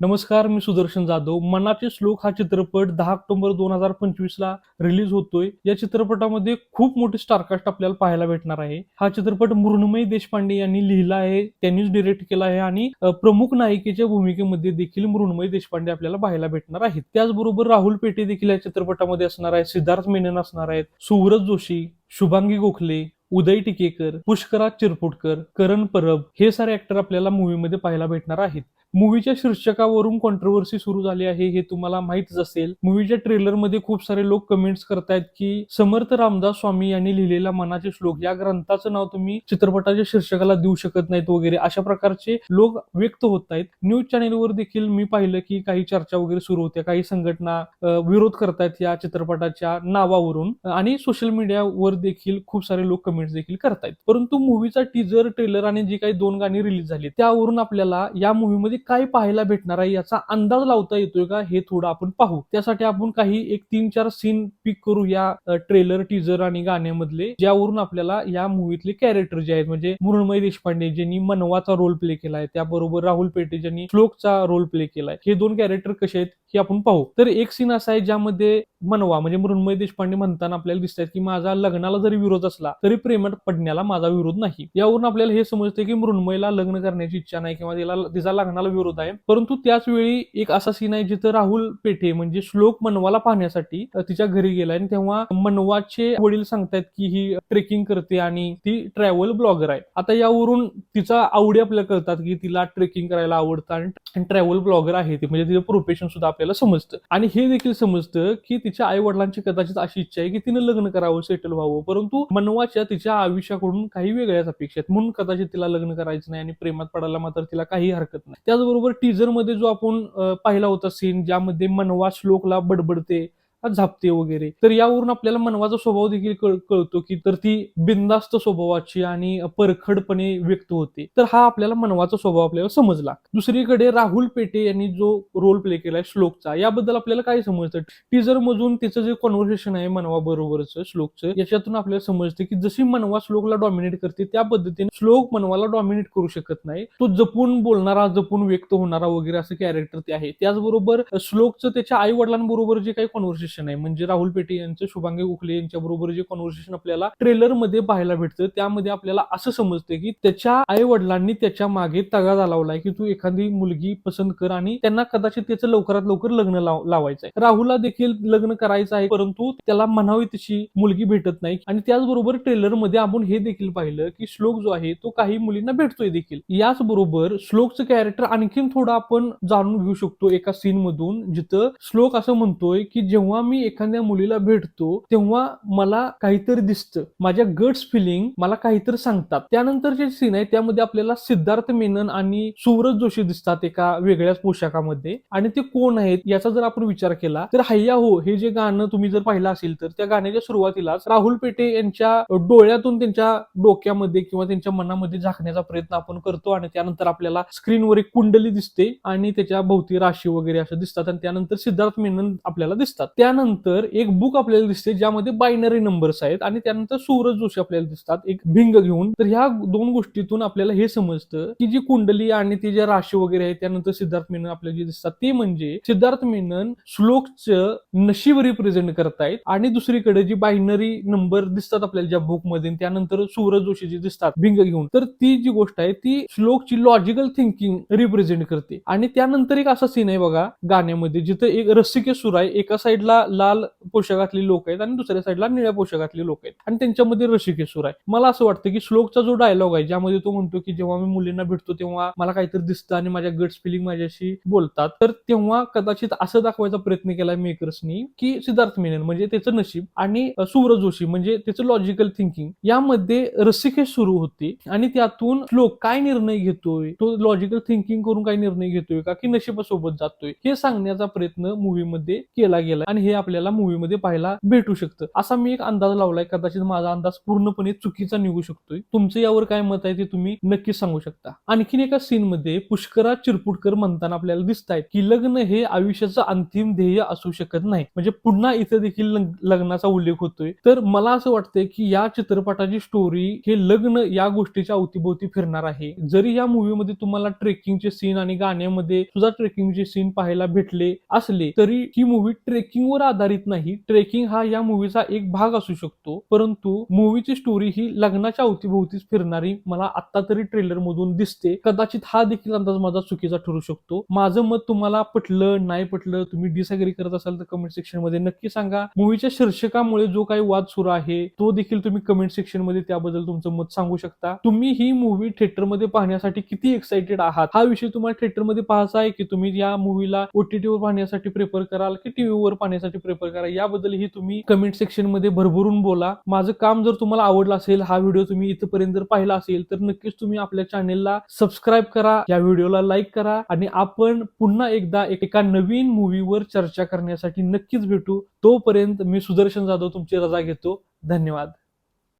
नमस्कार मी सुदर्शन जाधव. मनाचे श्लोक हा चित्रपट दहा ऑक्टोबर दोन हजार पंचवीस ला रिलीज होतोय. या चित्रपटामध्ये खूप मोठी स्टारकास्ट आपल्याला पाहायला भेटणार आहे. हा चित्रपट मृण्मयी देशपांडे यांनी लिहिला आहे त्यांनीच डिरेक्ट केला आहे आणि प्रमुख नायिकेच्या भूमिकेमध्ये देखील मृण्मयी देशपांडे आपल्याला पाहायला भेटणार आहेत. त्याचबरोबर राहुल पेटे देखील या चित्रपटामध्ये असणार आहे सिद्धार्थ मेनन असणार आहेत सुव्रत जोशी शुभांगी गोखले उदय टिकेकर पुष्कराज चिरपुटकर करण परब हे सारे ऍक्टर आपल्याला मूवीमध्ये पाहायला भेटणार आहेत. मूवीच्या शीर्षकावरून कॉन्ट्रोवर्सी सुरू झाली आहे हे तुम्हाला माहितच असेल. मूवीच्या ट्रेलरमध्ये खूप सारे लोक कमेंट्स करतायत की समर्थ रामदास स्वामी यांनी लिहिलेला मनाचे श्लोक या ग्रंथाचं नाव तुम्ही चित्रपटाच्या शीर्षकाला देऊ शकत नाहीत वगैरे अशा प्रकारचे लोक व्यक्त होत आहेत न्यूज चॅनेलवर देखील मी पाहिलं की काही चर्चा वगैरे सुरू होत्या. काही संघटना विरोध करतायत या चित्रपटाच्या नावावरून. आणि सोशल मीडियावर देखील खूप सारे लोक कमेंट्स देखील करतायत. परंतु मूवीचा टीजर ट्रेलर आणि जी काही दोन गाणी रिलीज झाली त्यावरून आपल्याला या मूवीमध्ये काय पाहायला भेटणार आहे याचा अंदाज लावता येतोय का हे थोडं आपण पाहू. त्यासाठी आपण काही एक तीन चार सीन पिक करू या ट्रेलर टीजर आणि गाण्यामधले ज्यावरून आपल्याला या मूवीतले कॅरेक्टर जे आहेत म्हणजे मृणमय देशपांडे ज्यांनी मनवाचा रोल प्ले केलाय त्याबरोबर राहुल पेटे ज्यांनी श्लोकचा रोल प्ले केलाय हे दोन कॅरेक्टर कसे आहेत हे आपण पाहू. तर एक सीन असा आहे ज्यामध्ये मनवा म्हणजे मृण्मय देशपांडे म्हणताना आपल्याला दिसतात की माझा लग्नाला जरी विरोध असला तरी प्रेमात पडण्याला माझा विरोध नाही. यावरून आपल्याला हे समजते की मृण्मयला लग्न करण्याची इच्छा नाही किंवा तिला तिचा लग्नाला विरोध आहे. परंतु त्याच वेळी एक असा सीन आहे जिथं राहुल पेठे म्हणजे श्लोक मनवाला पाहण्यासाठी तिच्या घरी गेलाय आणि तेव्हा मनवाचे वडील सांगतायत की ही ट्रेकिंग करते आणि ती ट्रॅव्हल ब्लॉगर आहे. आता यावरून तिचा आवडी आपल्याला कळतात की तिला ट्रेकिंग करायला आवडतं आणि ट्रॅव्हल ब्लॉगर आहे ती. म्हणजे तिचं प्रोफेशन सुद्धा आपल्याला समजतं. आणि हे देखील समजतं की तिच्या आई वडिलांची कदाचित अशी इच्छा आहे की तिनं लग्न करावं सेटल व्हावं. परंतु मनवाच्या तिच्या आयुष्याकडून काही वेगळ्याच अपेक्षा आहेत. म्हणून कदाचित तिला लग्न करायचं नाही आणि प्रेमात पडायला मात्र तिला काही हरकत नाही. त्याचबरोबर टीजरमध्ये जो आपण पाहिला होता सीन ज्यामध्ये मनवा श्लोकला बडबडते. झापते वगैरे. तर यावरून आपल्याला मनवाचा स्वभाव देखील कळतो की तर ती बिंदास्त स्वभावाची आणि परखडपणे व्यक्त होते. तर हा आपल्याला मनवाचा स्वभाव आपल्याला समजला. दुसरीकडे राहुल पेटे यांनी जो रोल प्ले केलाय श्लोकचा याबद्दल आपल्याला काय समजतं? टीजर मधून तिचं जे कॉन्व्हर्सेशन आहे मनवा बरोबरच श्लोकचं याच्यातून आपल्याला समजतं की जशी मनवा श्लोकला डॉमिनेट करते त्या पद्धतीने श्लोक मनवाला डॉमिनेट करू शकत नाही. तो जपून बोलणारा जपून व्यक्त होणारा वगैरे असं कॅरेक्टर ते आहे. त्याचबरोबर श्लोकचं त्याच्या आई वडिलांबरोबर जे काही कॉन्व्हर्सेशन आहे. म्हणजे राहुल पेटे यांचं शुभांगी उखले यांच्या बरोबर जे कॉन्व्हर्सेशन आपल्याला ट्रेलरमध्ये पाहायला भेटतं त्यामध्ये आपल्याला असं समजतं की त्याच्या आई वडिलांनी त्याच्यामागे तगादा लावलाय की तू एखादी मुलगी पसंत कर आणि त्यांना कदाचित त्याचं लवकरात लवकर लग्न लाव- लावायचं आहे राहुलला देखील लग्न करायचं आहे परंतु त्याला म्हणावी तशी मुलगी भेटत नाही आणि त्याचबरोबर ट्रेलरमध्ये आपण हे देखील पाहिलं की श्लोक जो आहे तो काही मुलींना भेटतोय देखील. याचबरोबर श्लोकचं कॅरेक्टर आणखीन थोडं आपण जाणून घेऊ शकतो एका सीन मधून जिथं श्लोक असं म्हणतोय की जेव्हा मी एखाद्या मुलीला भेटतो तेव्हा मला काहीतरी दिसतं. माझ्या गट्स फिलिंग मला काहीतरी सांगतात. त्यानंतर जे सीन आहे त्यामध्ये आपल्याला सिद्धार्थ मेनन आणि सुव्रत जोशी दिसतात एका वेगळ्याच पोशाखामध्ये. आणि ते कोण आहेत याचा जर आपण विचार केला तर हैया हो हे जे गाणं तुम्ही जर पाहिलं असेल तर त्या गाण्याच्या सुरुवातीलाच राहुल पेटे यांच्या डोळ्यातून त्यांच्या डोक्यामध्ये किंवा त्यांच्या मनामध्ये झाकण्याचा प्रयत्न आपण करतो आणि त्यानंतर आपल्याला स्क्रीनवर एक कुंडली दिसते आणि त्याच्या भोवती राशी वगैरे असं दिसतात आणि त्यानंतर सिद्धार्थ मेनन आपल्याला दिसतात. त्यानंतर एक बुक आपल्याला दिसते ज्यामध्ये बायनरी नंबर्स आहेत आणि त्यानंतर सूरज जोशी आपल्याला दिसतात एक भिंग घेऊन. तर ह्या दोन गोष्टीतून आपल्याला हे समजतं की जी कुंडली आणि ती ज्या राशी वगैरे आहे त्यानंतर सिद्धार्थ मेनन आपल्याला जे दिसतात ते म्हणजे सिद्धार्थ मेनन श्लोकचं नशीब रिप्रेझेंट करतायत आणि दुसरीकडे जी बायनरी नंबर दिसतात आपल्याला ज्या बुकमध्ये त्यानंतर सूरज जोशी जी दिसतात भिंग घेऊन. तर ती जी गोष्ट आहे ती श्लोकची लॉजिकल थिंकिंग रिप्रेझेंट करते. आणि त्यानंतर एक असा सीन आहे बघा गाण्यामध्ये जिथं एक रसिके सुर आहे एका साईडला लाल पोशाखातली लोक आहेत आणि दुसऱ्या साईडला निळ्या पोशाखातली लोक आहेत. आणि त्यांच्यामध्ये रसिके आहे. मला असं वाटतं की श्लोकचा जो डायलॉग आहे ज्यामध्ये तो म्हणतो की जेव्हा मी मुलींना भेटतो तेव्हा मला काहीतरी दिसतं आणि माझ्या गट्स फिलिंग माझ्याशी बोलतात. तर तेव्हा कदाचित असं दाखवायचा प्रयत्न केलाय मेकर्सनी की सिद्धार्थ मेनन म्हणजे त्याचं नशीब आणि सूर्य जोशी म्हणजे त्याचं लॉजिकल थिंकिंग यामध्ये रसिके सुरू होते. आणि त्यातून श्लोक काय निर्णय घेतोय? तो लॉजिकल थिंकिंग करून काय निर्णय घेतोय का? की नशिबासोबत जातोय? हे सांगण्याचा प्रयत्न मूवीमध्ये केला गेला आणि हे आपल्याला मूवीमध्ये पाहायला भेटू शकतं. असा मी एक अंदाज लावलाय कदाचित माझा अंदाज पूर्णपणे चुकीचा निघू शकतोय. तुमचं यावर काय मत आहे ते तुम्ही नक्कीच सांगू शकता. आणखीन एका सीन मध्ये पुष्कराज चिरपुटकर म्हणताना आपल्याला दिसत आहेत की लग्न हे आयुष्याचं अंतिम ध्येय असू शकत नाही. म्हणजे पुन्हा इथे देखील लग्नाचा उल्लेख होतोय. तर मला असं वाटतंय की या चित्रपटाची स्टोरी हे लग्न या गोष्टीच्या अवतीभोवती फिरणार आहे. जरी या मूवीमध्ये तुम्हाला ट्रेकिंगचे सीन आणि गाण्यामध्ये सुद्धा ट्रेकिंगचे सीन पाहायला भेटले असले तरी ही मूवी ट्रेकिंगवर आधारित नाही ट्रेकिंग हा या मूवीचा एक भाग असू शकतो. परंतु मूवीची स्टोरी ही लग्नाच्या अवतीभोवतीच फिरणारी मला आता तरी ट्रेलर मधून दिसते. कदाचित हा देखील अंदाज माझा चुकीचा ठरू शकतो. माझं मत तुम्हाला पटलं नाही पटलं तुम्ही डिसअग्री करत असाल तर कमेंट सेक्शनमध्ये नक्की सांगा. मूवीच्या शीर्षकामुळे जो काही वाद सुरू आहे तो देखील तुम्ही कमेंट सेक्शनमध्ये त्याबद्दल तुमचं मत सांगू शकता. तुम्ही ही मूवी थिएटरमध्ये पाहण्यासाठी किती एक्साइटेड आहात? हा विषय तुम्हाला थिएटरमध्ये पाहायचा आहे की तुम्ही या मूवीला ओटीटीवर पाहण्यासाठी प्रेफर कराल की टीव्हीवर पाहण्यासाठी प्रेफर करा. याबद्दलही तुम्ही कमेंट सेक्शनमध्ये भरभरून बोला. माझं काम जर तुम्हाला आवडलं असेल हा व्हिडिओ तुम्ही इथपर्यंत जर पाहिला असेल तर नक्कीच तुम्ही आपल्या चॅनेलला सबस्क्राईब करा या व्हिडिओला लाईक करा आणि आपण पुन्हा एकदा एका नवीन मूवीवर चर्चा करण्यासाठी नक्कीच भेटू. तोपर्यंत मी सुदर्शन जाधव तुमची रजा घेतो. धन्यवाद.